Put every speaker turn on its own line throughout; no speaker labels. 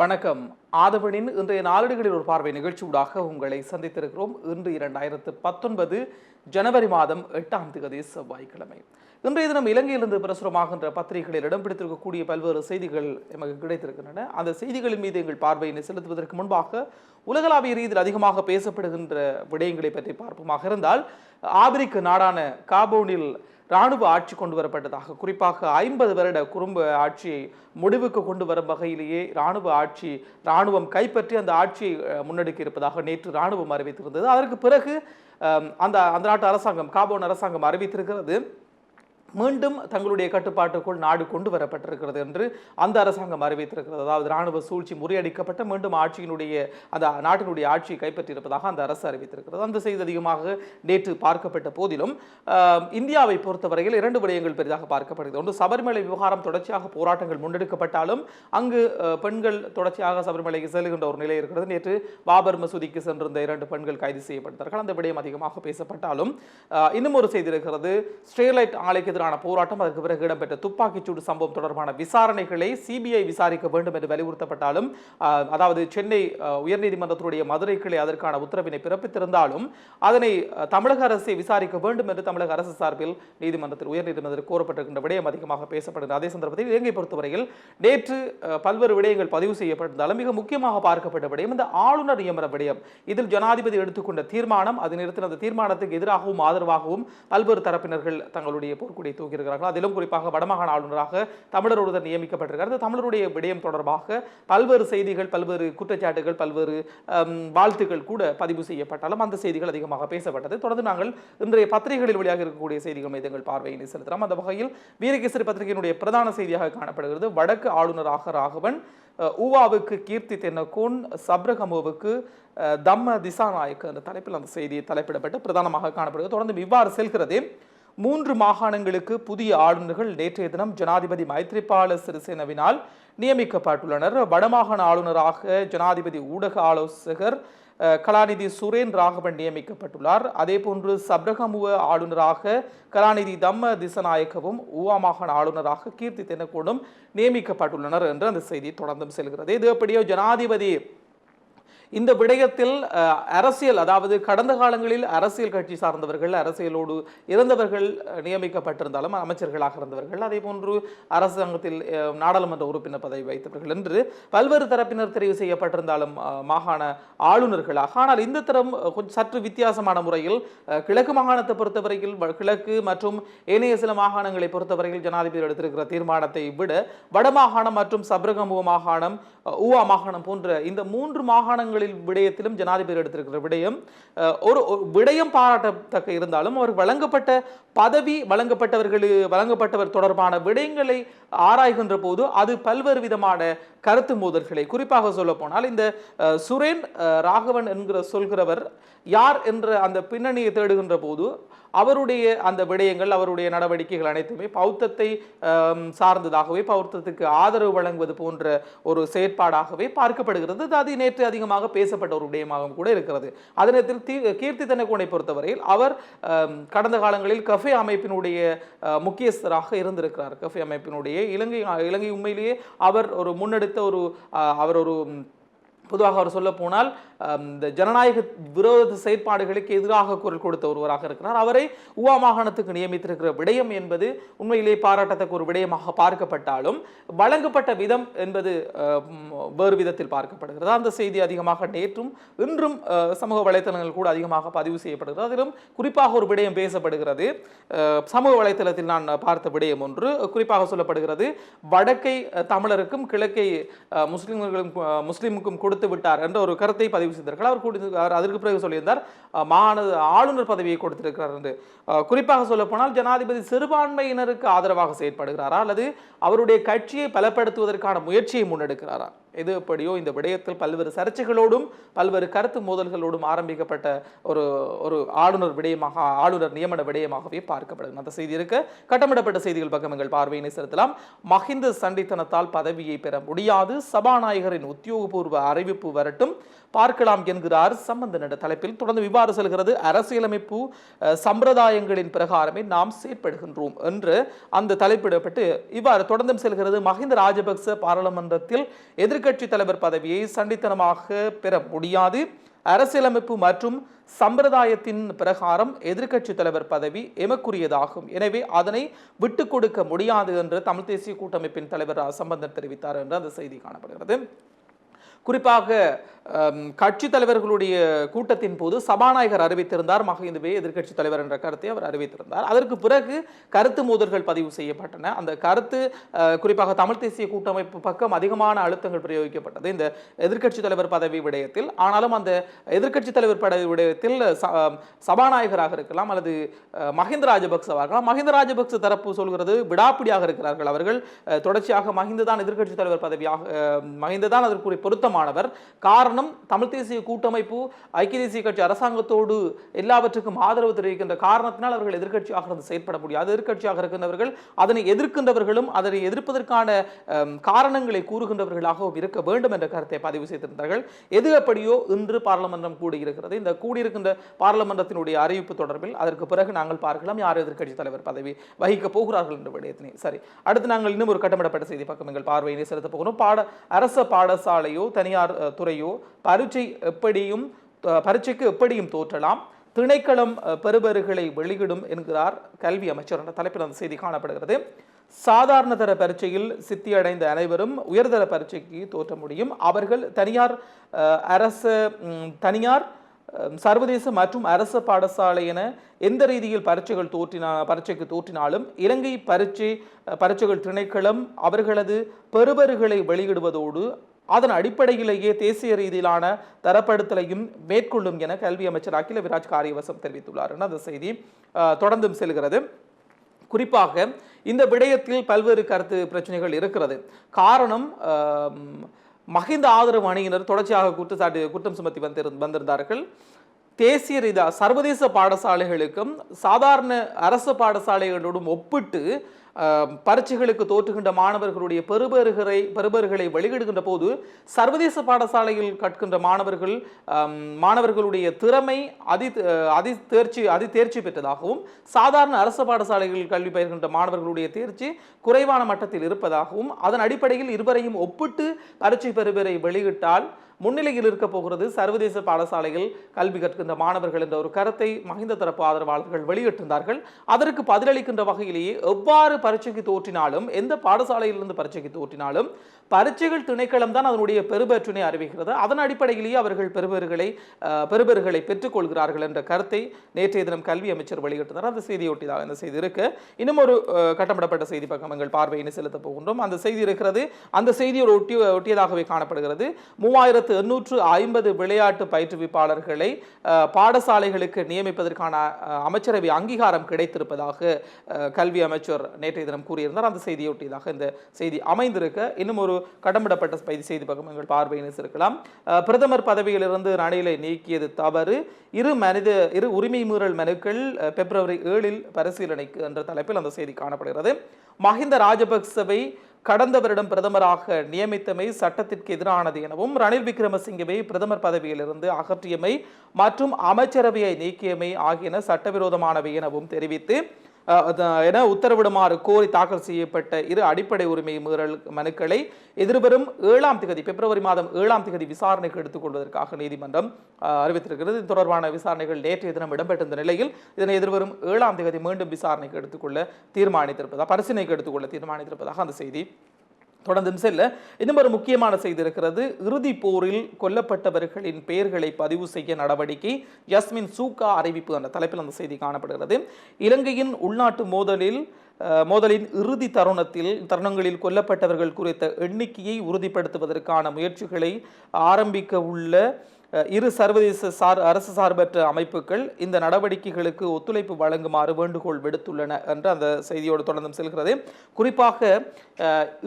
வணக்கம். ஆதவனின் இன்றைய நாளிடுகளில் ஒரு பார்வை நிகழ்ச்சியூடாக உங்களை சந்தித்திருக்கிறோம். இன்று இரண்டாயிரத்து பத்தொன்பது ஜனவரி மாதம் எட்டாம் தேதி செவ்வாய்க்கிழமை. இன்றைய தினம் இலங்கையிலிருந்து பிரசுரமாகின்ற பத்திரிகைகளில் இடம் பிடித்திருக்கக்கூடிய பல்வேறு செய்திகள் எமக்கு கிடைத்திருக்கின்றன. அந்த செய்திகளின் மீது எங்கள் பார்வையினை செலுத்துவதற்கு முன்பாக உலகளாவிய ரீதியில் அதிகமாக பேசப்படுகின்ற விடயங்களை பற்றி பார்ப்போமாக இருந்தால் ஆபிரிக்க நாடான காபோனில் இராணுவ ஆட்சி கொண்டு வரப்பட்டதாக குறிப்பாக ஐம்பது வருட குறும்ப ஆட்சியை முடிவுக்கு கொண்டு வரும் வகையிலேயே இராணுவ ஆட்சி இராணுவம் கைப்பற்றி அந்த ஆட்சியை முன்னெடுக்க இருப்பதாக நேற்று இராணுவம் அறிவித்திருந்தது. அதற்கு பிறகு அந்த அந்த நாட்டு அரசாங்கம் காபோன் அரசாங்கம் அறிவித்திருக்கிறது. மீண்டும் தங்களுடைய கட்டுப்பாட்டுக்குள் நாடு கொண்டு வரப்பட்டிருக்கிறது என்று அந்த அரசாங்கம் அறிவித்திருக்கிறது. அதாவது ராணுவ சூழ்ச்சி முறியடிக்கப்பட்ட மீண்டும் ஆட்சியினுடைய அந்த நாட்டினுடைய ஆட்சியை கைப்பற்றியிருப்பதாக அந்த அரசு அறிவித்திருக்கிறது. அந்த செய்தி அதிகமாக நேற்று பார்க்கப்பட்ட போதிலும் இந்தியாவை பொறுத்தவரையில் இரண்டு விடயங்கள் பெரிதாக பார்க்கப்படுகிறது. ஒன்று சபரிமலை விவகாரம் தொடர்ச்சியாக போராட்டங்கள் முன்னெடுக்கப்பட்டாலும் அங்கு பெண்கள் தொடர்ச்சியாக சபரிமலைக்கு செல்கின்ற ஒரு நிலை இருக்கிறது. நேற்று பாபர் மசூதிக்கு சென்றிருந்த இரண்டு பெண்கள் கைது செய்யப்பட்டார்கள் அந்த விடயம் அதிகமாக பேசப்பட்டாலும் இன்னும் ஒரு செய்தி இருக்கிறது. ஸ்டெர்லைட் ஆலைக்கு எதிரான போராட்டம் அதற்கு பிறகு இடம்பெற்ற துப்பாக்கிச்சூடு சம்பவம் தொடர்பான விசாரணைகளை சிபிஐ விசாரிக்க வேண்டும் என்று வலியுறுத்தப்பட்டாலும் அதாவது சென்னை உயர்நீதிமன்றத்தினுடைய மதுரை கிளை அதற்கான உத்தரவினை பிறப்பித்திருந்தாலும் அதனை தமிழக அரசை விசாரிக்க வேண்டும் என்று தமிழக அரசு சார்பில் நீதிமன்றத்தில் உயர்நீதிமன்றத்தில் கோரப்பட்டிருக்கின்ற விடயம் அதிகமாக பேசப்படுகிறது. அதே சந்தர்ப்பத்தில் இலங்கை பொறுத்தவரையில் நேற்று பல்வேறு விடயங்கள் பதிவு செய்யப்பட்டிருந்தாலும் மிக முக்கியமாக பார்க்கப்பட்ட விடயம் இந்த ஆளுநர் நியமன விடயம். இதில் ஜனாதிபதி எடுத்துக்கொண்ட தீர்மானம் அது நிறுத்தின அந்த தீர்மானத்துக்கு எதிராகவும் ஆதரவாகவும் பல்வேறு தரப்பினர்கள் தங்களுடைய போர்க்குடி தூக்கியிருக்கிறார்கள் அதிலும் குறிப்பாக வடமாகாண ஆளுநராக தமிழர் ஒருவர் நியமிக்கப்பட்டிருக்கிறார் இந்த தமிழருடைய விடயம் தொடர்பாக பல்வேறு செய்திகள் பல்வேறு குற்றச்சாட்டுகள் பல்வேறு வாழ்த்துக்கள் கூட பதிவு செய்யப்பட்டாலும் அந்த செய்திகள் அதிகமாக பேசப்பட்டது. தொடர்ந்து நாங்கள் இன்றைய பத்திரிகைகளில் வெளியாக இருக்கக்கூடிய செய்திகள் மீது எங்கள் பார்வையினை செலுத்தலாம் அந்த வகையில் வீரகேசரி பத்திரிகையினுடைய பிரதான செய்தியாக காணப்படுகிறது. வடக்கு ஆளுநராக ராகவன் ஊவாவுக்கு கீர்த்தி தென்னக்கோன் சப்ரகமோவுக்கு தம்ம திசாநாயக் என்ற தலைப்பில் அந்த செய்தி தலைப்பிடப்பட்டு பிரதானமாக காணப்படுகிறது. தொடர்ந்து இவ்வாறு செல்கிறது மூன்று மாகாணங்களுக்கு புதிய ஆளுநர்கள் நேற்றைய தினம் ஜனாதிபதி மைத்ரிபால சிறிசேனவினால் நியமிக்கப்பட்டுள்ளனர். வடமாகாண ஆளுநராக ஜனாதிபதி ஊடக ஆலோசகர் கலாநிதி சுரேன் ராகவன் நியமிக்கப்பட்டுள்ளார். அதேபோன்று சப்ரகமுவ ஆளுநராக கலாநிதி தம்ம திசநாயக்கவும் ஊவா மாகாண ஆளுநராக கீர்த்தி தென்னகோடும் நியமிக்கப்பட்டுள்ளனர் என்று அந்த செய்தி தொடர்ந்தும் செல்கிறது. இது எப்படியோ ஜனாதிபதி இந்த விடயத்தில் அரசியல் அதாவது கடந்த காலங்களில் அரசியல் கட்சி சார்ந்தவர்கள் அரசியலோடு இருந்தவர்கள் நியமிக்கப்பட்டிருந்தாலும் அமைச்சர்களாக இருந்தவர்கள் அதே போன்று அரசாங்கத்தில் நாடாளுமன்ற உறுப்பினர் பதவி வைத்தவர்கள் என்று பல்வேறு தரப்பினர் தெரிவு செய்யப்பட்டிருந்தாலும் மாகாண ஆளுநர்களாக. ஆனால் இந்த தரம் கொஞ்சம் சற்று வித்தியாசமான முறையில் கிழக்கு மாகாணத்தை பொறுத்தவரையில் கிழக்கு மற்றும் ஏனைய சில மாகாணங்களை பொறுத்தவரையில் ஜனாதிபதி எடுத்திருக்கிற தீர்மானத்தை விட வடமாகாணம் மற்றும் சபரகமுக மாகாணம் ஊவா மாகாணம் போன்ற இந்த மூன்று மாகாணங்களில் விடயத்திலும் ஜனாதிபதி எடுத்திருக்கிற விடயம் ஒரு விடயம் பாராட்டத்தக்க இருந்தாலும் அவர் வழங்கப்பட்ட பதவி வழங்கப்பட்டவர்கள் வழங்கப்பட்டவர் தொடர்பான விடயங்களை ஆராய்கின்ற போது அது பல்வேறு விதமான கருத்து மோதல்களை குறிப்பாக சொல்ல போனால் இந்த சுரேன் ராகவன் என்கிற சொல்கிறவர் யார் என்ற அந்த பின்னணியை தேடுகின்ற போது அவருடைய அந்த விடயங்கள் அவருடைய நடவடிக்கைகள் அனைத்துமே பௌத்தத்தை சார்ந்ததாகவே பௌத்தத்துக்கு ஆதரவு வழங்குவது போன்ற ஒரு செயற்பாடாகவே பார்க்கப்படுகிறது. அது அது நேற்று அதிகமாக பேசப்பட்ட ஒரு விடயமாகவும் கூட இருக்கிறது. அதே நேரத்தில் தீ கீர்த்தி தனக்கோனை பொறுத்தவரையில் அவர் கடந்த காலங்களில் கஃபே அமைப்பினுடைய முக்கியஸ்தராக இருந்திருக்கிறார். கஃபே அமைப்பினுடைய இலங்கை இலங்கை உண்மையிலேயே அவர் ஒரு முன்னெடுத்த ஒரு அவர் ஒரு பொதுவாக அவர் சொல்ல போனால் இந்த ஜனநாயக விரோத செயற்பாடுகளுக்கு எதிராக குரல் கொடுத்த ஒருவராக இருக்கிறார். அவரை உவா மாகாணத்துக்கு நியமித்திருக்கிற விடயம் என்பது உண்மையிலே பாராட்டத்தக்க ஒரு விடயமாக பார்க்கப்பட்டாலும் வழங்கப்பட்ட விதம் என்பது வேறு விதத்தில் பார்க்கப்படுகிறது. அந்த செய்தி அதிகமாக நேற்றும் இன்றும் சமூக வலைத்தளங்கள் கூட அதிகமாக பதிவு செய்யப்படுகிறது. அதிலும் குறிப்பாக ஒரு விடயம் பேசப்படுகிறது. சமூக வலைத்தளத்தில் நான் பார்த்த விடயம் ஒன்று. குறிப்பாக சொல்லப்படுகிறது வடக்கை தமிழருக்கும் கிழக்கை முஸ்லிம்களுக்கும் முஸ்லிமுக்கும் கொடுத்து விட்டார் என்ற ஒரு கருத்தை பதிவு பதிவு செய்தார்கள் அவர் கொடுத்து அவர் அதற்கு பிறகு சொல்லியிருந்தார் அஹ், ஆளுநர் பதவியை கொடுத்திருக்கிறார் என்று. குறிப்பாக சொல்லப்போனால் ஜனாதிபதி சிறுபான்மையினருக்கு ஆதரவாக செயற்படுகிறாரா? அல்லது அவருடைய கட்சியை பலப்படுத்துவதற்கான முயற்சியை முன்னெடுக்கிறாரா? எது எப்படியோ இந்த விடயத்தில் பல்வேறு சர்ச்சைகளோடும் பல்வேறு கருத்து மோதல்களோடும் ஆரம்பிக்கப்பட்ட ஒரு ஒரு ஆளுநர் விடயமாக ஆளுநர் நியமன விடயமாகவே பார்க்கப்படுகிறது. அந்த செய்தி இருக்க. கட்டமிடப்பட்ட செய்திகள் பக்கம் எங்கள் பார்வையினை செலுத்தலாம். மஹிந்த சண்டித்தனத்தால் பதவியை பெற முடியாது. சபாநாயகரின் உத்தியோகபூர்வ அறிவிப்பு வரட்டும். பார்க்கலாம் என்கிறார் சம்பந்தன் என்ற தலைப்பில். தொடர்ந்து இவ்வாறு செல்கிறது அரசியலமைப்பு சம்பிரதாயங்களின் பிரகாரமே நாம் செயற்படுகின்றோம் என்று அந்த தலைப்பிடப்பட்டு இவ்வாறு தொடர்ந்தும் செல்கிறது. மஹிந்த ராஜபக்ச பாராளுமன்றத்தில் எதிர்க்கட்சி தலைவர் பதவியை சண்டித்தனமாக பெற முடியாது. அரசியலமைப்பு மற்றும் சம்பிரதாயத்தின் பிரகாரம் எதிர்க்கட்சி தலைவர் பதவி எமக்குரியதாகும். எனவே அதனை விட்டு கொடுக்க முடியாது என்று தமிழ் தேசிய கூட்டமைப்பின் தலைவர் சம்பந்தன் தெரிவித்தார் என்று அந்த செய்தி காணப்படுகிறது. குறிப்பாக கட்சி தலைவர்களுடைய கூட்டத்தின் போது சபாநாயகர் அறிவித்திருந்தார். மகிந்தவே எதிர்கட்சி தலைவர் என்ற கருத்தை அவர் அறிவித்திருந்தார். அதற்கு பிறகு கருத்து மோதல்கள் பதிவு செய்யப்பட்டன. அந்த கருத்து குறிப்பாக தமிழ் தேசிய கூட்டமைப்பு பக்கம் அதிகமான அழுத்தங்கள் பிரயோகிக்கப்பட்டது இந்த எதிர்க்கட்சி தலைவர் பதவி விடயத்தில். ஆனாலும் அந்த எதிர்கட்சி தலைவர் பதவி விடயத்தில் ச- சபாநாயகராக இருக்கலாம் அல்லது மஹிந்த ராஜபக்சவாக இருக்கலாம். மஹிந்த ராஜபக்ச தரப்பு சொல்கிறது விடாப்பிடியாக இருக்கிறார்கள் அவர்கள். தொடர்ச்சியாக மஹிந்த தான் எதிர்க்கட்சி தலைவர் பதவியாக மஹிந்த தான் அதற்குரிய பொருத்தமானவர். காரணம் தமிழ் தேசிய கூட்டமைப்பு ஐக்கிய தேசிய கட்சி அரசாங்கத்தோடு எல்லாவற்றுக்கும் ஆதரவு தெரிவிக்கின்ற காரணத்தினால் அவர்கள் எதிர்க்கட்சியாக இருந்து செயற்பட முடியாது எதிர்க்கட்சியாக இருக்கின்றவர்கள் அதனை எதிர்க்கின்றவர்களும் அதனை எதிர்ப்பதற்கான காரணங்களை கூறுகின்றவர்களாகவும் இருக்க வேண்டும் என்ற கருத்தை பதிவு செய்திருந்தார்கள். எது எப்படியோ இன்று பாராளுமன்றம் கூடியிருக்கிறது. இந்த கூடியிருக்கின்ற பாராளுமன்றத்தினுடைய அறிவிப்பு தொடர்பில் அதற்கு பிறகு நாங்கள் பார்க்கலாம் யார் எதிர்க்கட்சி தலைவர் பதவி வகிக்க போகிறார்கள் என்ற விடயத்தினை. சரி அடுத்து நாங்கள் இன்னும் ஒரு கட்டமிடப்பட்ட செய்தி பக்கம் எங்கள் பார்வையினை செலுத்த போகிறோம். பாட அரச பாடசாலையோ தனியார் துறையோ பரீட்சை எப்படியும் பரீட்சைக்கு எப்படியும் தோற்றலாம். திணைக்களம் பெறுபர்களை வெளியிடும் என்கிறார் கல்வி அமைச்சர் என்ற தலைப்பில் அந்த செய்தி காணப்படுகிறது. சாதாரண தர பரீட்சையில் சித்தியடைந்த அனைவரும் உயர்தர பரீட்சைக்கு தோற்ற முடியும். அவர்கள் தனியார் அரசு தனியார் சர்வதேச மற்றும் அரச பாடசாலை என எந்த ரீதியில் பரீட்சைகள் தோற்றினா பரீட்சைக்கு தோற்றினாலும் இலங்கை பரீட்சை பரீட்சைகள் திணைக்களம் அவர்களது பெறுபர்களை வெளியிடுவதோடு அதன் அடிப்படையிலேயே தேசிய ரீதியிலான தரப்படுத்தலையும் மேற்கொள்ளும் என கல்வி அமைச்சர் அகில விராஜ் காரியவசம் தெரிவித்துள்ளார் என அந்த செய்தி தொடர்ந்தும் செல்கிறது. குறிப்பாக இந்த விடயத்தில் பல்வேறு கருத்து பிரச்சனைகள் இருக்கிறது. காரணம் மஹிந்த ஆதரவு அணியினர் தொடர்ச்சியாக குற்றச்சாட்டு குற்றம் சுமத்தி வந்திரு வந்திருந்தார்கள். தேசிய ரீதியாக சர்வதேச பாடசாலைகளுக்கும் சாதாரண அரசு பாடசாலைகளோடும் ஒப்பிட்டு பரீட்சைகளுக்கு தோற்றுகின்ற மாணவர்களுடைய பெறுபேறுகளை பெறுபேறுகளை வெளியிடுகின்ற போது சர்வதேச பாடசாலையில் கற்கின்ற மாணவர்கள் மாணவர்களுடைய திறமை அதி அதி தேர்ச்சி அதி தேர்ச்சி பெற்றதாகவும் சாதாரண அரசு பாடசாலைகளில் கல்வி பயிர்கின்ற மாணவர்களுடைய தேர்ச்சி குறைவான மட்டத்தில் இருப்பதாகவும் அதன் அடிப்படையில் இருவரையும் ஒப்பிட்டு பரீட்சை பெறுபேறை வெளியிட்டால் முன்னிலையில் இருக்க போகிறது சர்வதேச பாடசாலையில் கல்வி கற்கின்ற மாணவர்கள் என்ற ஒரு கருத்தை மஹிந்த தரப்பு ஆதரவாளர்கள் வெளியிட்டிருந்தார்கள். அதற்கு பதிலளிக்கின்ற வகையிலேயே எவ்வாறு பரீட்சைக்கு தோற்றினாலும் எந்த பாடசாலையிலிருந்து பரீட்சைக்கு தோற்றினாலும் பரீட்சைகள் திணைக்களம் தான் அதனுடைய பெறுபேற்றினை அறிவிக்கிறது. அதன் அடிப்படையிலேயே அவர்கள் பெறுபேறுகளை அஹ், பெறுபேறுகளை பெற்றுக்கொள்கிறார்கள் என்ற கருத்தை நேற்றைய தினம் கல்வி அமைச்சர் வெளியிட்டிருந்தார். அந்த செய்தியொட்டிதாக இந்த செய்தி இருக்கு. இன்னும் ஒரு கட்டமிடப்பட்ட செய்தி பக்கம் எங்கள் பார்வையினை செலுத்த போகின்றோம். அந்த செய்தி இருக்கிறது. அந்த செய்தியோடு ஒட்டி ஒட்டியதாகவே காணப்படுகிறது. மூவாயிரத்து அடுத்து எண்ணூற்று ஐம்பது விளையாட்டு பயிற்றுவிப்பாளர்களை பாடசாலைகளுக்கு நியமிப்பதற்கான அமைச்சரவை அங்கீகாரம் கிடைத்திருப்பதாக கல்வி அமைச்சர் நேற்றைய தினம் கூறியிருந்தார். அந்த செய்தியொட்டியதாக இந்த செய்தி அமைந்திருக்க இன்னும் ஒரு கடம்பிடப்பட்ட செய்தி செய்தி பக்கம் எங்கள் பார்வையினை இருக்கலாம் பிரதமர் பதவியிலிருந்து ரணிலை நீக்கியது தவறு. இரு மனித இரு உரிமை மீறல் மனுக்கள் பிப்ரவரி ஏழில் பரிசீலனைக்கு என்ற தலைப்பில் அந்த செய்தி காணப்படுகிறது. மஹிந்த ராஜபக்சவை கடந்த வருடம் பிரதமராக நியமித்தமை சட்டத்திற்கு எதிரானது எனவும் ரணில் விக்ரமசிங்கவை பிரதமர் பதவியிலிருந்து அகற்றியமை மற்றும் அமைச்சரவையை நீக்கியமை ஆகியன சட்டவிரோதமானவை எனவும் தெரிவித்து என உத்தரவிடுமாறு கோரி தாக்கல் செய்யப்பட்ட இரு அடிப்படை உரிமை மீறல் மனுக்களை எதிர்வரும் ஏழாம் திகதி பிப்ரவரி மாதம் ஏழாம் திகதி விசாரணைக்கு எடுத்துக்கொள்வதற்காக நீதிமன்றம் அறிவித்திருக்கிறது. இது தொடர்பான விசாரணைகள் நேற்றைய தினம் இடம்பெற்றிருந்த நிலையில் இதனை எதிர்வரும் ஏழாம் திகதி மீண்டும் விசாரணைக்கு எடுத்துக்கொள்ள தீர்மானித்திருப்பதாக பரிசீலனைக்கு எடுத்துக்கொள்ள தீர்மானித்திருப்பதாக அந்த செய்தி தொடர்ந்து செல்ல இன்னும் ஒரு முக்கியமான செய்தி இருக்கிறது. இறுதி போரில் கொல்லப்பட்டவர்களின் பெயர்களை பதிவு செய்ய நடவடிக்கை யஸ்மின் சூகா அறிவிப்பு என்ற தலைப்பில் அந்த செய்தி காணப்படுகிறது. இலங்கையின் உள்நாட்டு மோதலில் மோதலின் இறுதி தருணத்தில் தருணங்களில் கொல்லப்பட்டவர்கள் குறித்த எண்ணிக்கையை உறுதிப்படுத்துவதற்கான முயற்சிகளை ஆரம்பிக்க உள்ள இரு சர்வதேச சார் அரசு சார்பற்ற அமைப்புகள் இந்த நடவடிக்கைகளுக்கு ஒத்துழைப்பு வழங்குமாறு வேண்டுகோள் விடுத்துள்ளன என்று அந்த செய்தியோடு தொடர்ந்தும் செல்கிறது. குறிப்பாக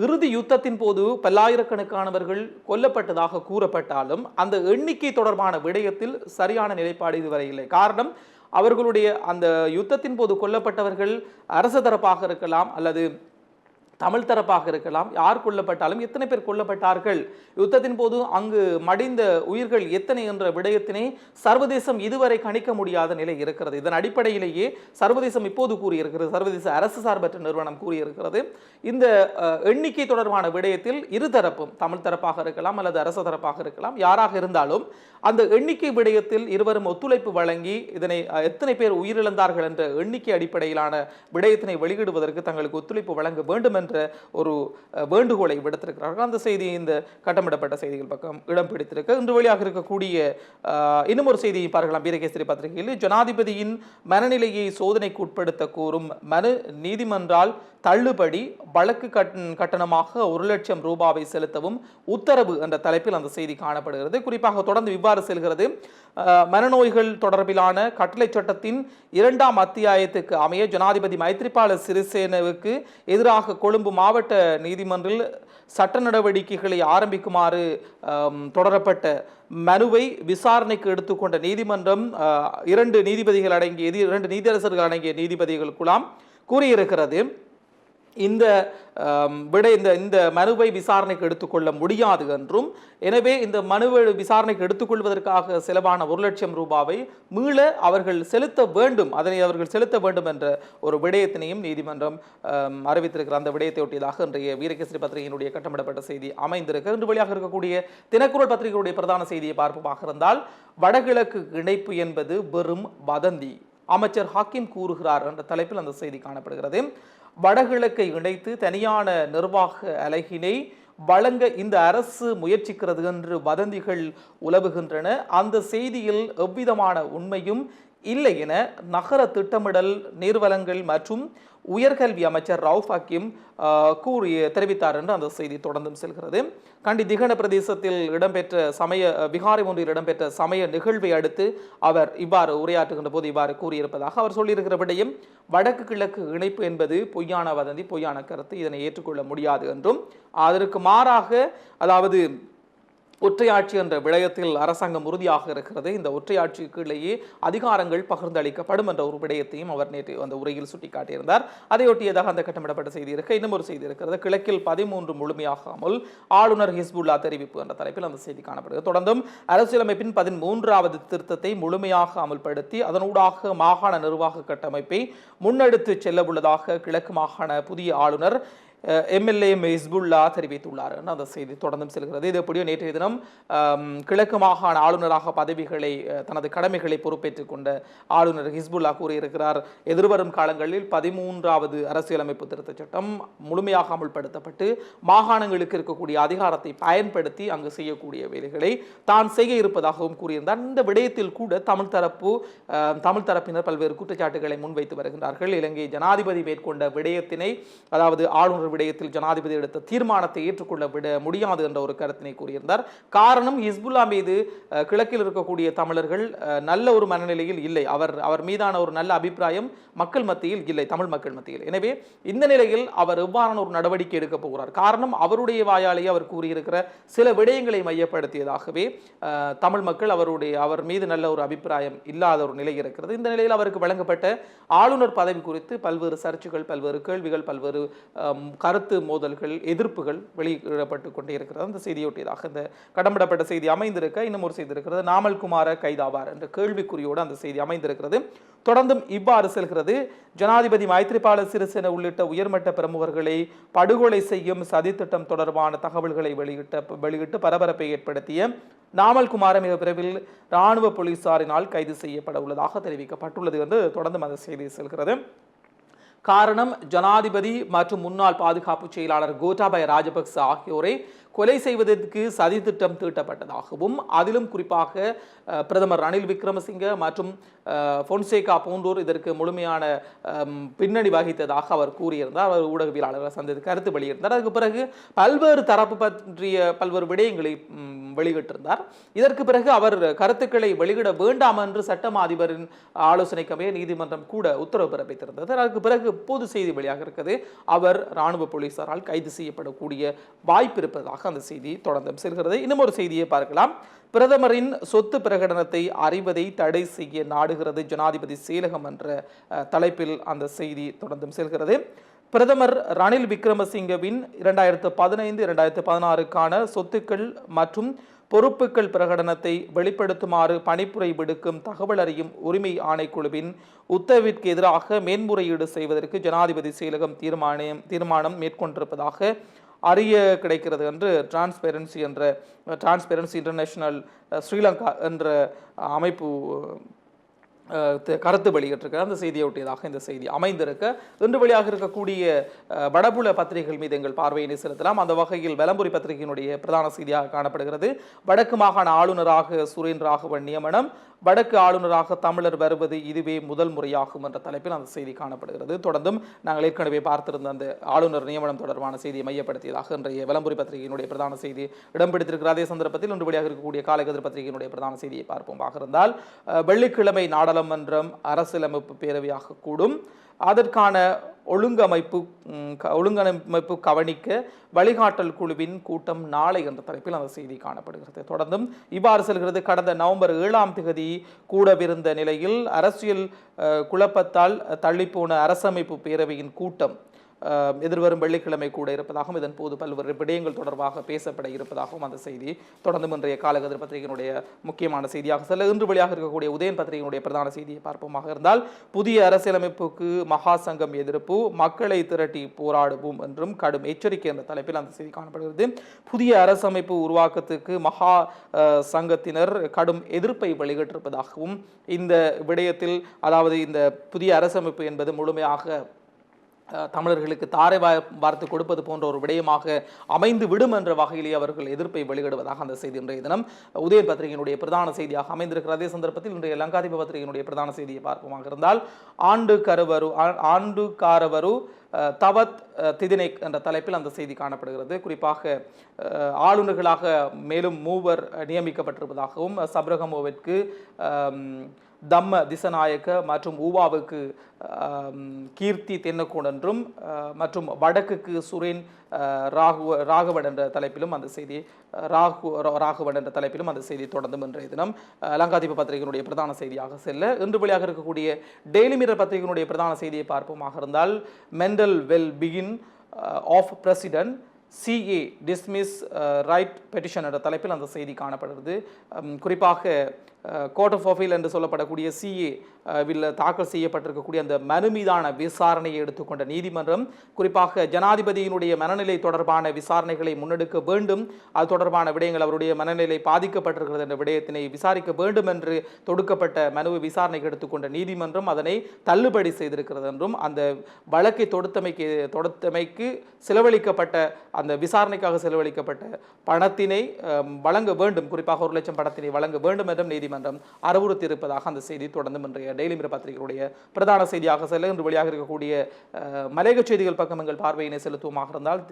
இறுதி யுத்தத்தின் போது பல்லாயிரக்கணக்கானவர்கள் கொல்லப்பட்டதாக கூறப்பட்டாலும் அந்த எண்ணிக்கை தொடர்பான விடயத்தில் சரியான நிலைப்பாடு இதுவரை இல்லை. காரணம் அவர்களுடைய அந்த யுத்தத்தின் போது கொல்லப்பட்டவர்கள் அரசு தரப்பாக இருக்கலாம் அல்லது தமிழ் தரப்பாக இருக்கலாம் யார் கொல்லப்பட்டாலும் எத்தனை பேர் கொல்லப்பட்டார்கள் யுத்தத்தின் போது அங்கு மடிந்த உயிர்கள் எத்தனை என்ற விடயத்தினை சர்வதேசம் இதுவரை கணிக்க முடியாத நிலை இருக்கிறது. இதன் அடிப்படையிலேயே சர்வதேசம் இப்போது கூறியிருக்கிறது சர்வதேச அரசு சார்பற்ற நிறுவனம் கூறியிருக்கிறது. இந்த எண்ணிக்கை தொடர்பான விடயத்தில் இருதரப்பும் தமிழ் தரப்பாக இருக்கலாம் அல்லது அரசு தரப்பாக இருக்கலாம் யாராக இருந்தாலும் அந்த எண்ணிக்கை விடயத்தில் இருவரும் ஒத்துழைப்பு வழங்கி இதனை எத்தனை பேர் உயிரிழந்தார்கள் என்ற எண்ணிக்கை அடிப்படையிலான விடயத்தினை வெளியிடுவதற்கு தங்களுக்கு ஒத்துழைப்பு வழங்க வேண்டும் என்று என்ற ஒரு வேண்டுகோளை விடுத்திருக்கிறார்கள். அந்த செய்தி இந்த கட்டமிடப்பட்ட செய்திகள் பக்கம் இடம் பிடித்திருக்கு. இன்று வெளியாக இருக்கக்கூடிய இன்னும் ஒரு செய்தியை பார்க்கலாம். வீரகேசரி பத்திரிகையில் ஜனாதிபதியின் மனநிலையை சோதனைக்கு உட்படுத்த கூறும் மனு நீதிமன்றால் தள்ளுபடி வழக்கு கட்டணமாக ஒரு லட்சம் ரூபாவை செலுத்தவும் உத்தரவு என்ற தலைப்பில் அந்த செய்தி காணப்படுகிறது. குறிப்பாக தொடர்ந்து இவ்வாறு செல்கிறது. மனநோய்கள் தொடர்பிலான கட்டளை சட்டத்தின் இரண்டாம் அத்தியாயத்துக்கு அமைய ஜனாதிபதி மைத்ரிபால சிறிசேனவுக்கு எதிராக கொழும்பு மாவட்ட நீதிமன்றில் சட்ட நடவடிக்கைகளை ஆரம்பிக்குமாறு தொடரப்பட்ட மனுவை விசாரணைக்கு எடுத்துக்கொண்ட நீதிமன்றம் இரண்டு நீதிபதிகள் அடங்கிய இரண்டு நீதியரசர்கள் அடங்கிய நீதிபதிகளுக்குலாம் கூறியிருக்கிறது. இந்த விட இந்த இந்த மனுவை விசாரணைக்கு எடுத்துக்கொள்ள முடியாது என்றும் எனவே இந்த மனுவை விசாரணைக்கு எடுத்துக்கொள்வதற்காக செலவான ஒரு லட்சம் ரூபாவை மீள அவர்கள் செலுத்த வேண்டும் அதனை அவர்கள் செலுத்த வேண்டும் என்ற ஒரு விடயத்தினையும் நீதிமன்றம் அறிவித்திருக்கிற அந்த விடயத்தை ஒட்டியதாக இன்றைய வீரகேசரி பத்திரிகையினுடைய கட்டமிடப்பட்ட செய்தி அமைந்திருக்கிறது. இன்று வழியாக இருக்கக்கூடிய தினக்குரல் பத்திரிகையுடைய பிரதான செய்தியை பார்ப்போமாக இருந்தால் வடகிழக்கு இணைப்பு என்பது வெறும் வதந்தி. அமைச்சர் ஹாக்கிம் கூறுகிறார் என்ற தலைப்பில் அந்த செய்தி காணப்படுகிறது. வடகிழக்கை இணைத்து தனியான நிர்வாக அலகினை வழங்க இந்த அரசு முயற்சிக்கிறது என்று வதந்திகள் உலவுகின்றன. அந்த செய்தியில் எவ்விதமான உண்மையும் இல்லை என நகர திட்டமிடல் நீர்வளங்கள் மற்றும் உயர்கல்வி அமைச்சர் ரவுஃப் ஹக்கீம் கூறிய கூறி தெரிவித்தார் என்று அந்த செய்தி தொடர்ந்தும் செல்கிறது. கண்டி திகன பிரதேசத்தில் இடம்பெற்ற சமய விகாரை ஒன்றில் இடம்பெற்ற சமய நிகழ்வை அடுத்து அவர் இவ்வாறு உரையாற்றுகின்ற போது இவ்வாறு கூறியிருப்பதாக அவர் சொல்லியிருக்கிற விடயம் வடக்கு கிழக்கு இணைப்பு என்பது பொய்யான வதந்தி பொய்யான கருத்து இதனை ஏற்றுக்கொள்ள முடியாது என்றும் அதற்கு மாறாக அதாவது ஒற்றையாட்சி என்ற விடயத்தில் அரசாங்கம் உறுதியாக இருக்கிறது. இந்த ஒற்றையாட்சி கீழேயே அதிகாரங்கள் பகிர்ந்தளிக்கப்படும் என்ற ஒரு விடயத்தையும் அவர் நேற்று அந்த உரையில் சுட்டிக்காட்டியிருந்தார். அதையொட்டியதாக அந்த கட்டமிடப்பட்ட செய்தி இருக்கு. இன்னும் ஒரு செய்தி இருக்கிறது. கிழக்கில் பதிமூன்று முழுமையாகாமல் ஆளுநர் ஹிஸ்புல்லா தெரிவிப்பு என்ற தலைப்பில் அந்த செய்தி காணப்படுகிறது. தொடர்ந்தும் அரசியலமைப்பின் பதிமூன்றாவது திருத்தத்தை முழுமையாக அமல்படுத்தி அதனூடாக மாகாண நிர்வாக கட்டமைப்பை முன்னெடுத்து செல்ல உள்ளதாக கிழக்கு மாகாண புதிய ஆளுநர் எம்எல்ஏ ஹிஸ்புல்லா தெரிவித்துள்ளார் அந்த செய்தி தொடர்ந்தும் செல்கிறது. இது எப்படியோ நேற்றைய தினம் கிழக்கு மாகாண ஆளுநராக பதவிகளை தனது கடமைகளை பொறுப்பேற்றுக் கொண்ட ஆளுநர் ஹிஸ்புல்லா கூறியிருக்கிறார். எதிர்வரும் காலங்களில் பதிமூன்றாவது அரசியலமைப்பு திருத்தச் சட்டம் முழுமையாக அமுல்படுத்தப்பட்டு மாகாணங்களுக்கு இருக்கக்கூடிய அதிகாரத்தை பயன்படுத்தி அங்கு செய்யக்கூடிய வேலைகளை தான் செய்ய இருப்பதாகவும் கூறியிருந்தார். இந்த விடயத்தில் கூட தமிழ் தரப்பு தமிழ் தரப்பினர் பல்வேறு குற்றச்சாட்டுகளை முன்வைத்து வருகின்றார்கள். இலங்கை ஜனாதிபதி மேற்கொண்ட விடயத்தினை அதாவது ஆளுநர் விடயத்தில் ஜனாதிபதி எடுத்த தீர்மானத்தை ஏற்றுக்கொள்ள விட முடியாது என்ற ஒரு கருத்தினை கூறியிருந்தார். காரணம் ஹிஸ்புல்லா மீது கிழக்கில் இருக்கக்கூடிய தமிழர்கள் நல்ல ஒரு மனநிலையில் இல்லை. அவர் அவர் மீதான ஒரு நல்ல அபிப்பிராயம் மக்கள் மத்தியில் இல்லை தமிழ் மக்கள் மத்தியில். எனவே இந்த நிலையில் அவர் எவ்வாறான ஒரு நடவடிக்கை எடுக்க போகிறார்? காரணம் அவருடைய வாயாலேயே அவர் கூறியிருக்கிற சில விடயங்களை மையப்படுத்தியதாகவே தமிழ் மக்கள் அவருடைய அவர் மீது நல்ல ஒரு அபிப்பிராயம் இல்லாத ஒரு நிலை இருக்கிறது. இந்த நிலையில் அவருக்கு வழங்கப்பட்ட ஆளுநர் பதவி குறித்து பல்வேறு சர்ச்சைகள் பல்வேறு கேள்விகள் பல்வேறு கருத்து மோதல்கள் எதிர்ப்புகள் வெளியிடப்பட்டு கொண்டே இருக்கிறது அந்த செய்தியொட்டியதாக இந்த கடம்பிடப்பட்ட செய்தி அமைந்திருக்க இன்னும் ஒரு செய்தி இருக்கிறது. நாமல் குமார கைதாவார் என்ற கேள்விக்குறியோடு அந்த செய்தி அமைந்திருக்கிறது. தொடர்ந்தும் இவ்வாறு செல்கிறது. ஜனாதிபதி மைத்ரிபால சிறிசேன உள்ளிட்ட உயர்மட்ட பிரமுகர்களை படுகொலை செய்யும் சதித்திட்டம் தொடர்பான தகவல்களை வெளியிட்ட வெளியிட்டு பரபரப்பை ஏற்படுத்திய நாமல் குமார மிக விரைவில் இராணுவ போலீசாரினால் கைது செய்யப்பட உள்ளதாக தெரிவிக்கப்பட்டுள்ளது என்று தொடர்ந்தும் அந்த செய்தி செல்கிறது. காரணம் ஜனாதிபதி மற்றும் முன்னாள் பாதுகாப்பு செயலாளர் கோட்டாபய ராஜபக்ச ஆகியோரை கொலை செய்வதற்கு சதித்திட்டம் தீட்டப்பட்டதாகவும் அதிலும் குறிப்பாக பிரதமர் ரணில் விக்ரமசிங்க மற்றும் பொன்சேகா போன்றோர் இதற்கு முழுமையான பின்னணி வகித்ததாக அவர் கூறியிருந்தார். அவர் ஊடகவியலாளர்களை சந்தித்து கருத்து வெளியிட்டிருந்தார். அதுக்கு பிறகு பல்வேறு தரப்பு பற்றிய பல்வேறு விடயங்களை வெளியிட்டிருந்தார். இதற்கு பிறகு அவர் கருத்துக்களை வெளியிட வேண்டாம் என்று சட்டமா அதிபரின் ஆலோசனைக்கமே நீதிமன்றம் கூட உத்தரவு பிறப்பித்திருந்தது. அதற்கு பிறகு பொது செய்தி வெளியாக இருக்கிறது அவர் ராணுவ போலீசாரால் கைது செய்யப்படக்கூடிய வாய்ப்பு இருப்பதாக அந்த செய்தி தொடர்ந்து செல்கிறது. இன்னும் ஒரு செய்தியை பார்க்கலாம். பிரதமரின் சொத்து பிரகடனத்தை அறிவதை தடை செய்ய நாடுகிறது ஜனாதிபதி செயலகம் என்ற தலைப்பில் அந்த செய்தி தொடர்ந்தும் செல்கிறது. பிரதமர் ரணில் விக்ரமசிங்கவின் இரண்டாயிரத்து பதினைந்து இரண்டாயிரத்து பதினாறுக்கான சொத்துக்கள் மற்றும் பொறுப்புகள் பிரகடனத்தை வெளிப்படுத்துமாறு பணிப்புரை விடுக்கும் தகவல் அறியும் உரிமை ஆணைக்குழுவின் உத்தரவிற்கு எதிராக மேன்முறையீடு செய்வதற்கு ஜனாதிபதி செயலகம் தீர்மானம் தீர்மானம் மேற்கொண்டிருப்பதாக அறிய கிடைக்கிறது என்று டிரான்ஸ்பெரன்சி என்ற டிரான்ஸ்பெரன்சி இன்டர்நேஷனல் ஸ்ரீலங்கா என்ற அமைப்பு கருத்து வெளியிட்டிருக்க அந்த செய்தியை ஒட்டியதாக இந்த செய்தி அமைந்திருக்க இன்று வெளியாக இருக்கக்கூடிய வடபுல பத்திரிகைகள் மீது எங்கள் பார்வையினை செலுத்தலாம் அந்த வகையில் வெலம்புரி பத்திரிகையினுடைய பிரதான செய்தியாக காணப்படுகிறது. வடக்கு மாகாண ஆளுநராக சுரேன் ராகவன் நியமனம் வடக்கு ஆளுநராக தமிழர் வருவது இதுவே முதல் முறையாகும் என்ற தலைப்பில் அந்த செய்தி காணப்படுகிறது. தொடர்ந்தும் நாங்கள் ஏற்கனவே பார்த்திருந்த அந்த ஆளுநர் நியமனம் தொடர்பான செய்தியை மையப்படுத்தியதாக இன்றைய விளம்பரி பத்திரிகையினுடைய பிரதான செய்தி இடம்பிடித்திருக்கிற அதே சந்தர்ப்பத்தில் இன்று வெளியாக இருக்கக்கூடிய காலகதிர் பத்திரிகையினுடைய பிரதான செய்தியை பார்ப்போம். இருந்தால் வெள்ளிக்கிழமை நாடாளுமன்றம் அரசியலமைப்பு பேரவையாக கூடும். அதற்கான ஒழுங்கமைப்பு ஒழுங்கமைப்பு கவனிக்க வழிகாட்டல் குழுவின் கூட்டம் நாளை என்ற தலைப்பில் அந்த செய்தி காணப்படுகிறது. தொடர்ந்தும் இவ்வாறு செல்கிறது. கடந்த நவம்பர் ஏழாம் தேதி கூடவிருந்த நிலையில் அரசியல் குழப்பத்தால் தள்ளிப்போன அரசமைப்பு பேரவையின் கூட்டம் எதிர்வரும் வெள்ளிக்கிழமை கூட இருப்பதாகவும் இதன் போது பல்வேறு விடயங்கள் தொடர்பாக பேசப்பட இருப்பதாகவும் அந்த செய்தி. தொடர்ந்து இன்றைய காலகதிர் பத்திரிகையினுடைய முக்கியமான செய்தியாக செல்ல இன்று வெளியாக இருக்கக்கூடிய உதயன் பத்திரிகையினுடைய பிரதான செய்தியை பார்ப்போமாக இருந்தால் புதிய அரசியலமைப்புக்கு மகா சங்கம் எதிர்ப்பு மக்களை திரட்டி போராடுவோம் என்றும் கடும் எச்சரிக்கை என்ற தலைப்பில் அந்த செய்தி காணப்படுகிறது. புதிய அரசமைப்பு உருவாக்கத்துக்கு மகா சங்கத்தினர் கடும் எதிர்ப்பை வெளியிட்டிருப்பதாகவும் இந்த விடயத்தில் அதாவது இந்த புதிய அரசமைப்பு என்பது முழுமையாக தமிழர்களுக்கு தாரை வா- வார்த்து கொடுப்பது போன்ற ஒரு விடயமாக அமைந்து விடும் என்ற வகையிலே அவர்கள் எதிர்ப்பை வெளியிடுவதாக அந்த செய்தி இன்றைய தினம் உதயன் பத்திரிகையினுடைய பிரதான செய்தியாக அமைந்திருக்கிற அதே சந்தர்ப்பத்தில் இன்றைய லங்காதிப பத்திரிகையினுடைய பிரதான செய்தியை பார்ப்போமாக இருந்தால் ஆண்டு கருவரு ஆண்டு காரவரு தவத் திதினை என்ற தலைப்பில் அந்த செய்தி காணப்படுகிறது. குறிப்பாக ஆளுநர்களாக மேலும் மூவர் நியமிக்கப்பட்டிருப்பதாகவும் சப்ரகமோவிற்கு தம்ம திசநாயக்க மற்றும் ஊவாவுக்கு கீர்த்தி தென்னக்கோன் என்றும் மற்றும் வடக்குக்கு சுரேன் ராகு ராகுவ ராகவன் என்ற தலைப்பிலும் அந்த செய்தி ராகு ரா- ராகவன் என்ற தலைப்பிலும் அந்த செய்தி தொடர்ந்தும் இன்றைய தினம் லங்காதீப பத்திரிகையினுடைய பிரதான செய்தியாக செல்ல இன்று வெளியாக இருக்கக்கூடிய டெய்லி மிரர் பத்திரிகையினுடைய பிரதான செய்தியை பார்ப்போமாக இருந்தால் mental well begin of president CA dismiss writ petition என்ற தலைப்பில் அந்த செய்தி காணப்படுகிறது. குறிப்பாக கோர்ட் ஆஃப் அஃபீல் என்று சொல்லப்படக்கூடிய சிஏ வில் தாக்கல் செய்யப்பட்டிருக்கக்கூடிய அந்த மனு மீதான விசாரணையை எடுத்துக்கொண்ட நீதிமன்றம் குறிப்பாக ஜனாதிபதியினுடைய மனநிலை தொடர்பான விசாரணைகளை முன்னெடுக்க வேண்டும். அது தொடர்பான விடயங்கள் அவருடைய மனநிலை பாதிக்கப்பட்டிருக்கிறது என்ற விடயத்தினை விசாரிக்க வேண்டும் என்று தொடுக்கப்பட்ட மனுவை விசாரணைக்கு எடுத்துக்கொண்ட நீதிமன்றம் அதனை தள்ளுபடி செய்திருக்கிறது என்றும் அந்த வழக்கை தொடுத்தமைக்கு தொடுத்தமைக்கு செலவழிக்கப்பட்ட அந்த விசாரணைக்காக செலவழிக்கப்பட்ட பணத்தினை வழங்க வேண்டும். குறிப்பாக ஒரு லட்சம் பணத்தினை வழங்க வேண்டும் என்றும் நீதிமன்றம் அறிவுறுத்தியிருப்பதாக அந்த செய்தி தொடர்ந்து இன்றைய டெய்லி மிர பத்திரிகையுடைய பிரதான செய்தியாக செல்ல இன்று வெளியாக இருக்கக்கூடிய மலையக செய்திகள் பக்கம் எங்கள் பார்வையினை செலுத்துவமாக இருந்தால்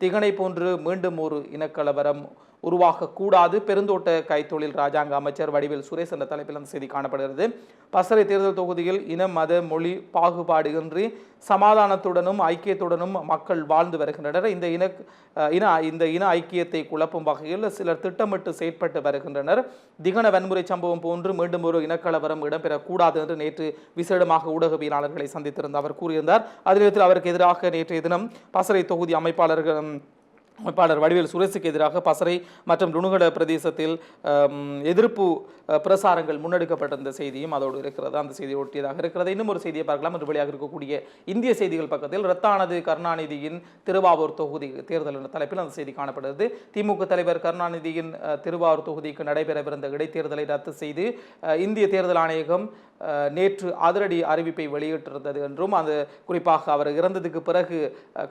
திகனை போன்று மீண்டும் ஒரு இனக்கலவரம் உருவாகக்கூடாது. பெருந்தோட்ட கைத்தொழில் ராஜாங்க அமைச்சர் வடிவேல் சுரேஷ் என்ற தலைப்பில் அந்த செய்தி காணப்படுகிறது. பசறை தேர்தல் தொகுதியில் இன மத மொழி பாகுபாடு இன்றி சமாதானத்துடனும் ஐக்கியத்துடனும் மக்கள் வாழ்ந்து வருகின்றனர். இந்த இன இன இந்த இன ஐக்கியத்தை குழப்பும் வகையில் சிலர் திட்டமிட்டு செயற்பட்டு வருகின்றனர். திகன வன்முறை சம்பவம் போன்று மீண்டும் ஒரு இனக்கலவரம் இடம்பெறக்கூடாது என்று நேற்று விசேடமாக ஊடகவியலாளர்களை சந்தித்திருந்த அவர் கூறியிருந்தார். அதே நேரத்தில் அவருக்கு எதிராக நேற்றைய தினம் பசறை தொகுதி அமைப்பாளர்கள் அமைப்பாளர் வடிவேல் சுரேசுக்கு எதிராக பசறை மற்றும் லுணுகட பிரதேசத்தில் எதிர்ப்பு பிரசாரங்கள் முன்னெடுக்கப்பட்டிருந்த செய்தியும் அதோடு இருக்கிறது. அந்த செய்தி ஒட்டியதாக இருக்கிறது. இன்னும் ஒரு செய்தியை பார்க்கலாம். என்று வெளியாக இருக்கக்கூடிய இந்திய செய்திகள் பக்கத்தில் ரத்தானது கருணாநிதியின் திருவாவூர் தொகுதி தேர்தல் என்ற தலைப்பில் அந்த செய்தி காணப்படுகிறது. திமுக தலைவர் கருணாநிதியின் திருவாரூர் தொகுதிக்கு நடைபெறவிருந்த இடைத்தேர்தலை ரத்து செய்து இந்திய தேர்தல் ஆணையகம் நேற்று அதிரடி அறிவிப்பை வெளியிட்டிருந்தது என்றும் அது குறிப்பாக அவர் இறந்ததுக்கு பிறகு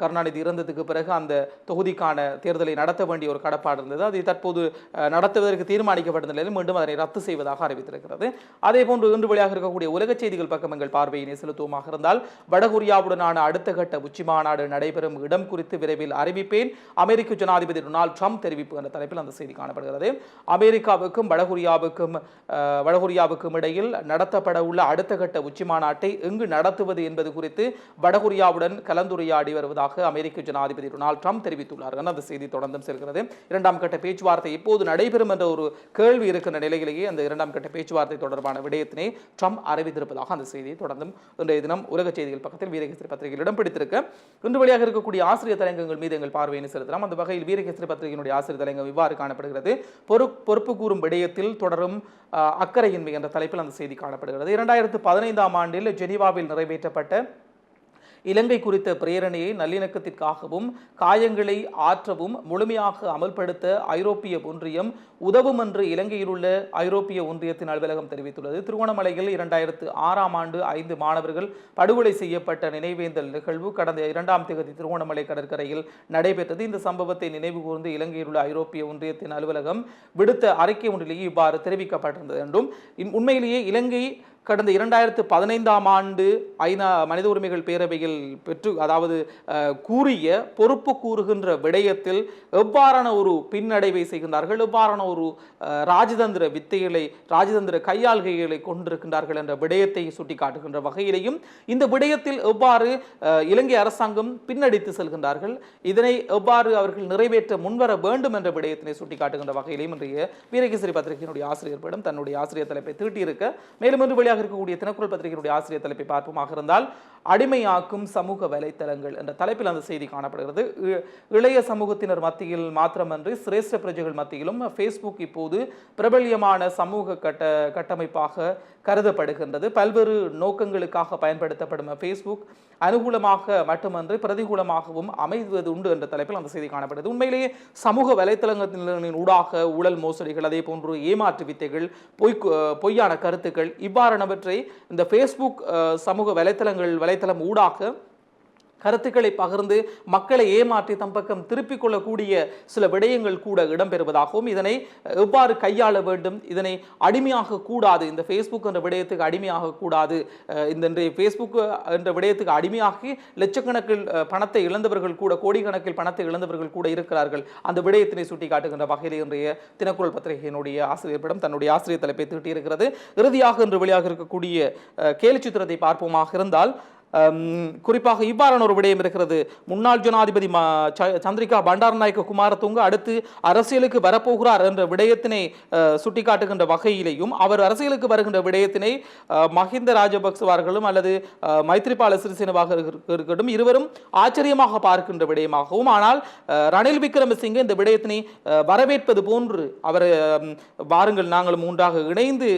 கருணாநிதி இறந்ததுக்கு பிறகு அந்த தொகுதிக்கான தேர்தலை நடத்த வேண்டிய ஒரு கடப்பாடு இருந்தது. அதை தற்போது நடத்துவதற்கு தீர்மானிக்கப்பட்ட நிலையில் மீண்டும் அதனை ரத்து செய்வதாக அறிவித்திருக்கிறது. அதே போன்று இன்று வெளியாக இருக்கக்கூடிய உலக செய்திகள் பக்கம் எங்கள் பார்வையினை செலுத்துவமாக இருந்தால் வடகொரியாவுடனான அடுத்த கட்ட உச்சி மாநாடு நடைபெறும் இடம் குறித்து விரைவில் அறிவிப்பேன். அமெரிக்க ஜனாதிபதி டொனால்ட் ட்ரம்ப் தெரிவிப்பு என்ற தலைப்பில் அந்த செய்தி காணப்படுகிறது. அமெரிக்காவுக்கும் வடகொரியாவுக்கும் வடகொரியாவுக்கும் இடையில் நடத்தப்பட உள்ள அடுத்த கட்ட உச்சி மாநாட்டை எங்கு நடத்துவது என்பது குறித்து வடகொரியாவுடன் கலந்துரையாடி வருவதாக அமெரிக்க ஜனாதிபதி டொனால்ட் ட்ரம்ப் தெரிவித்துள்ளார். என அந்த செய்தி தொடர்ந்தும் செல்கிறது. இரண்டாம் கட்ட பேச்சுவார்த்தை எப்போது நடைபெறும் என்ற ஒரு கேள்வி இருக்கின்ற நிலையிலேயே அந்த இரண்டாம் கட்ட பேச்சுவார்த்தை தொடர்பான விடயத்தினை ட்ரம்ப் அறிவித்திருப்பதாக அந்த செய்தி தொடர்ந்தும் இன்றைய தினம் உலக செய்திகள் பக்கத்தில் வீரகேசரி பத்திரிகையில் இடம் பிடித்திருக்க. இன்று வழியாக இருக்கக்கூடிய ஆசிரியர் தலையங்கங்கள் மீது எங்கள் பார்வையினை செலுத்தலாம் அந்த வகையில் வீரகேசரி பத்திரிகையினுடைய ஆசிரியர் தலையங்கம் இவ்வாறு காணப்படுகிறது. பொறுப்பு கூறும் விடயத்தில் தொடரும் அக்கறையின்மை என்ற தலைப்பில் அந்த செய்தி காணப்படுகிறது. இரண்டாயிரத்து பதினைந்தாம் ஆண்டில் ஜெனீவாவில் நிறைவேற்றப்பட்ட இலங்கை குறித்த பிரேரணையை நல்லிணக்கத்திற்காகவும் காயங்களை ஆற்றவும் முழுமையாக அமல்படுத்த ஐரோப்பிய ஒன்றியம் உதவும் என்று இலங்கையில் உள்ள ஐரோப்பிய ஒன்றியத்தின் அலுவலகம் தெரிவித்துள்ளது. திருவோணமலையில் இரண்டாயிரத்து ஆறாம் ஆண்டு ஐந்து மாணவர்கள் படுகொலை செய்யப்பட்ட நினைவேந்தல் நிகழ்வு கடந்த இரண்டாம் தேதி திருவோணமலை கடற்கரையில் நடைபெற்றது. இந்த சம்பவத்தை நினைவு கூர்ந்து இலங்கையில் உள்ள ஐரோப்பிய ஒன்றியத்தின் அலுவலகம் விடுத்த அறிக்கை ஒன்றிலேயே இவ்வாறு தெரிவிக்கப்பட்டிருந்தது என்றும் உண்மையிலேயே இலங்கை கடந்த இரண்டாயிரத்து பதினைந்தாம் ஆண்டு ஐநா மனித உரிமைகள் பேரவையில் பெற்று அதாவது கூறிய பொறுப்பு கூறுகின்ற விடயத்தில் எவ்வாறான ஒரு பின்னடைவை செய்கின்றார்கள் எவ்வாறான ஒரு ராஜதந்திர வித்தைகளை ராஜதந்திர கையாள்கைகளை கொண்டிருக்கின்றார்கள் என்ற விடயத்தை சுட்டிக்காட்டுகின்ற வகையிலையும் இந்த விடயத்தில் எவ்வாறு இலங்கை அரசாங்கம் பின்னடித்து செல்கின்றார்கள் இதனை எவ்வாறு அவர்கள் நிறைவேற்ற முன்வர வேண்டும் என்ற விடயத்தினை சுட்டிக்காட்டுகின்ற வகையிலையும் இன்றைய வீரகேசரி பத்திரிகையினுடைய ஆசிரியர்களிடம் தன்னுடைய ஆசிரியர் தலைப்பை தீட்டியிருக்க மேலும் இன்று வெளியாக இருக்கக்கூடிய தினக்குரல் பத்திரிகையினுடைய ஆசிரியர் தலைப்பை பார்ப்போமாக இருந்தால் அடிமையாக்கும் சமூக வலைத்தளங்கள் என்ற தலைப்பில் அந்த செய்தி காணப்படுகிறது. இ- இளைய சமூகத்தினர் மத்தியில் மாத்திரமன்றி சிரேஷ்ட பிரஜைகள் மத்தியிலும் ஃபேஸ்புக் இப்போது பிரபல்யமான சமூக கட்ட கட்டமைப்பாக கருதப்படுகின்றது. பல்வேறு நோக்கங்களுக்காக பயன்படுத்தப்படும் ஃபேஸ்புக் அனுகூலமாக மட்டுமன்றி பிரதிகூலமாகவும் அமைவது உண்டு என்ற தலைப்பில் அந்த செய்தி காணப்படுகிறது. உண்மையிலேயே சமூக வலைத்தளங்களின் ஊடாக ஊழல் மோசடிகள் அதே போன்று ஏமாற்று வித்தைகள் பொய் பொய்யான கருத்துக்கள் இவ்வாறானவற்றை இந்த ஃபேஸ்புக் சமூக வலைத்தளங்கள் வலைத்தளம் ஊடாக கருத்துக்களை பகிர்ந்து மக்களை ஏமாற்றி தம் பக்கம் திருப்பிக் கொள்ளக்கூடிய சில விடயங்கள் கூட இடம்பெறுவதாகவும் இதனை எவ்வாறு கையாள வேண்டும் இதனை அடிமையாக கூடாது இந்த ஃபேஸ்புக் என்ற விடயத்துக்கு அடிமையாக கூடாது இந்த இன்றைய ஃபேஸ்புக் என்ற விடயத்துக்கு அடிமையாகி லட்சக்கணக்கில் பணத்தை இழந்தவர்கள் கூட கோடிக்கணக்கில் பணத்தை இழந்தவர்கள் கூட இருக்கிறார்கள் அந்த விடயத்தினை சுட்டி காட்டுகின்ற வகையில் இன்றைய தினக்குரல் பத்திரிகையினுடைய ஆசிரியரிடம் தன்னுடைய ஆசிரியர் தலைப்பை தீட்டியிருக்கிறது. இறுதியாக இன்று வெளியாக இருக்கக்கூடிய கேலிச்சித்திரத்தை பார்ப்போமாக இருந்தால் Um, குறிப்பாக இவ்வாறான ஒரு விடயம் இருக்கிறது. முன்னாள் ஜனாதிபதி ச- சந்திரிகா பண்டாரநாயக்க குமாரத்துங்க அடுத்து அரசியலுக்கு வரப்போகிறார் என்ற விடயத்தினை சுட்டிக்காட்டுகின்ற வகையிலேயும் அவர் அரசியலுக்கு வருகின்ற விடயத்தினை மஹிந்த ராஜபக்சவார்களும் அல்லது மைத்ரிபால சிறிசேனவாக இருக்கட்டும் இருவரும் ஆச்சரியமாக பார்க்கின்ற விடயமாகவும் ஆனால் ரணில் விக்ரமசிங்கே இந்த விடயத்தினை வரவேற்பது போன்று அவர் வாருங்கள் நாங்கள் மூன்றாக இணைந்து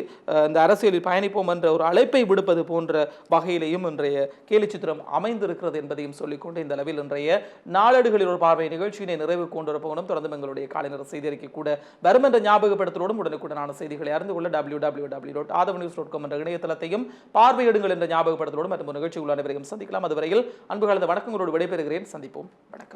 இந்த அரசியலில் பயணிப்போம் என்ற ஒரு அழைப்பை விடுப்பது போன்ற வகையிலேயும் இன்றைய கேலிச்சித்திரம் அமைந்திருக்கிறது என்பதையும் சொல்லிக்கொண்டு இந்த அளவில் இன்றைய நாளேடுகளில் ஒரு பார்வை நிகழ்ச்சியினை நிறைவு கொண்டு தொடர்ந்து எங்களுடைய காலை நேர செய்தி அறிக்கை கூட வரும் என்ற ஞாபகப்படுத்தலோடும் உடனுக்குடனான செய்திகளை அறிந்து கொள்ள W W W dot Aadhava news dot com என்ற இணையதளத்தையும் பார்வையிடுங்கள் என்ற ஞாபகப்படுத்தலோடும் மற்றும் நிகழ்ச்சி உள்ள அனைவரையும் சந்திக்கலாம். அதுவரையில் அன்பு கலந்த வணக்கங்களோடு விடைபெறுகிறேன். சந்திப்போம். வணக்கம்.